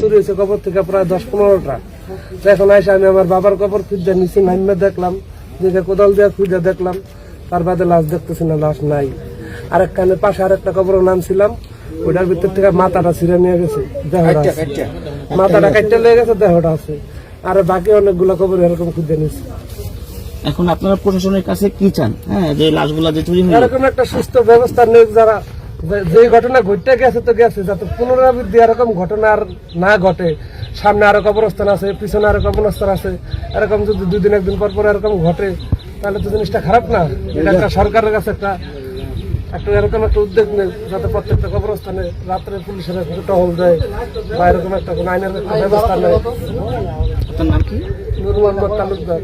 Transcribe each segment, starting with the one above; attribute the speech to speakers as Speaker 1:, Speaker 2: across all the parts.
Speaker 1: চুরি হয়েছে কবর থেকে প্রায় দশ পনেরোটা। এখন এসে আমি আমার বাবার কবর খুঁজতে নিচে নামে দেখলাম। দেখে কোদাল দিয়ে খুঁজে দেখলাম। তার বাদে লাশ দেখতেছি না লাশ নাই। আরেক কানের পাশে আরেকটা কবর নামছিলাম ওটার ভিতর থেকে মাথাটা ছিঁড়ে নিয়ে গেছে দেহটা আছে। মাথাটা কাটতে লেগে গেছে দেহটা আছে। আর বাকি অনেকগুলো কবর এরকম খুঁজে নিচ্ছে
Speaker 2: এখন আপনারা প্রশাসনের কাছে কি চান? হ্যাঁ যে লাশগুলা যে চুরি
Speaker 1: এরকম একটা সুস্থ ব্যবস্থা নেই যারা যে- ঘটনা ঘটতে গেছে তো গেছে যাতে পুনরাবৃত্তি এরকম ঘটনা আর না ঘটে। সামনে আরও কবরস্থান আছে পিছনে আরও কবরস্থান আছে। এরকম যদি দুদিন একদিন পর পর এরকম ঘটে তাহলে তো জিনিসটা খারাপ না। এটা একটা সরকারের কাছে একটা একটা এরকম একটা উদ্যোগ নেই যাতে প্রত্যেকটা কবরস্থানে রাত্রে পুলিশের একটা টহল দেয় বা এরকম একটা কোনো আইনের একটা ব্যবস্থা নেয়। নুর মোহাম্মদ তালুকদার।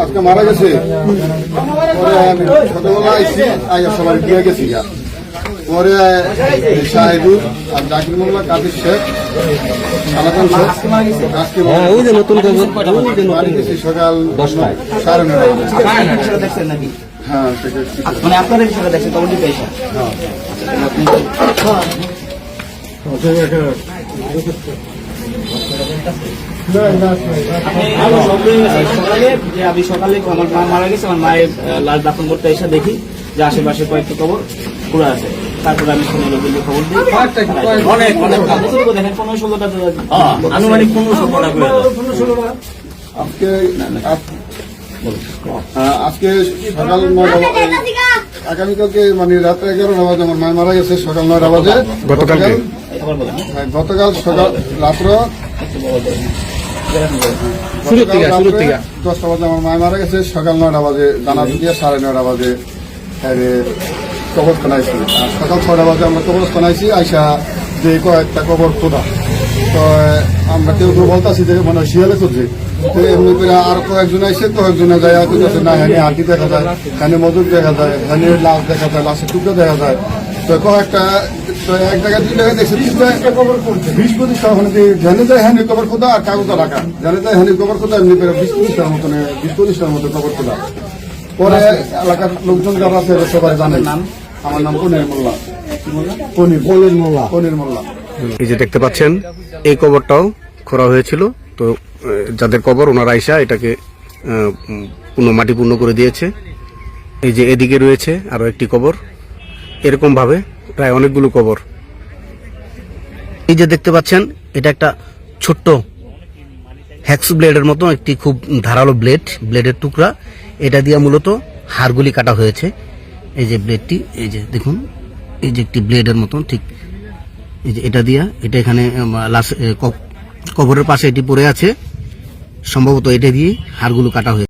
Speaker 3: আজকে মারা গেছে ছোটবেলা আইসি আইয়া সবার দিয়ে গেছি। পরে শাহিদুল আর জাকির মোল্লা কাদির শেখ আলাদান শেখ আজকে ওই যে নতুন সকাল দশটায় সাড়ে নটায়
Speaker 2: সেটা দেখছেন নাকি
Speaker 3: হ্যাঁ সেটা
Speaker 2: মানে আপনারা সেটা দেখছেন কমিটি পেয়েছেন সকালে আমি সকালে আমার মা মারা গেছে আমার মায়ের লাশ দাফন করতে এসে দেখি যে আশেপাশে কয়েকটা কবর পুরো আছে। তারপরে আমি শুনে লোকের খবর দিই অনেক অনেক দেখেন পনেরো ষোলোটা আনুমানিক পনেরো ষোলোটা করে
Speaker 3: আজকে আজ- আজকে সকাল নয়টা আগামীকালকে মানে রাত্রে এগারোটা বাজে আমার মায় মারা গেছে সকাল নয়টা বাজে। গতকাল হ্যাঁ, গতকাল সকাল রাত্র। দশটা বাজে আমার মায় মারা গেছে সকাল নয়টা বাজে জানা দিয়ে সাড়ে নয়টা বাজে। কবরস্থান আইসি সকাল ছয়টা বাজে আমরা কবরস্থান আইসি আইসা যে কয়েকটা কবর খোদা। তো আমরা কেউ কেউ বলতাছি যে মানে শিয়ালে করছে তো এমনি করে আর কয়েকজন আইসে কয়েকজনে যায় কইতাছে না হ্যাঁ হাঁটি দেখা যায় হ্যাঁ মজুর দেখা যায় হ্যাঁ লাশ দেখা যায় লাশের টুকরো দেখা যায়। তো কয়েকটা তো এক জায়গায় দুই জায়গায় দেখছি তিন জায়গায় কবর করছে বিশ পঁচিশটা ওখানে যে জানে যায় হ্যাঁ কবর খোদা আর কাগজ রাখা। জানে যায় হ্যাঁ কবর খোদা এমনি করে বিশ পঁচিশটার মতন বিশ পঁচিশটার মতো কবর খোদা। পরে এলাকার লোকজন যারা আছে সবাই জানে। নাম? আমার নাম পনির মোল্লা। পনির পনির মোল্লা। পনির মোল্লা।
Speaker 4: এই যে দেখতে পাচ্ছেন এই কবরটাও খোঁড়া হয়েছিল। তো যাদের কবর ওনারা আইসা এটাকে পূর্ণ মাটি পূর্ণ করে দিয়েছে। এই যে এদিকে রয়েছে আরও একটি কবর। এরকম ভাবে প্রায় অনেকগুলো কবর। এই যে দেখতে পাচ্ছেন এটা একটা ছোট্ট হ্যাক্স ব্লেডের মতো একটি খুব ধারালো ব্লেড ব্লেডের টুকরা। এটা দিয়ে মূলত হাড়গুলি কাটা হয়েছে। এই যে ব্লেডটি এই যে দেখুন, এই যে একটি ব্লেডের মতন, ঠিক। এই যে এটা দিয়া, এটা এখানে লাশ কবরের পাশে এটি পড়ে আছে। সম্ভবত এটা দিয়ে হাড়গুলো কাটা হয়েছে।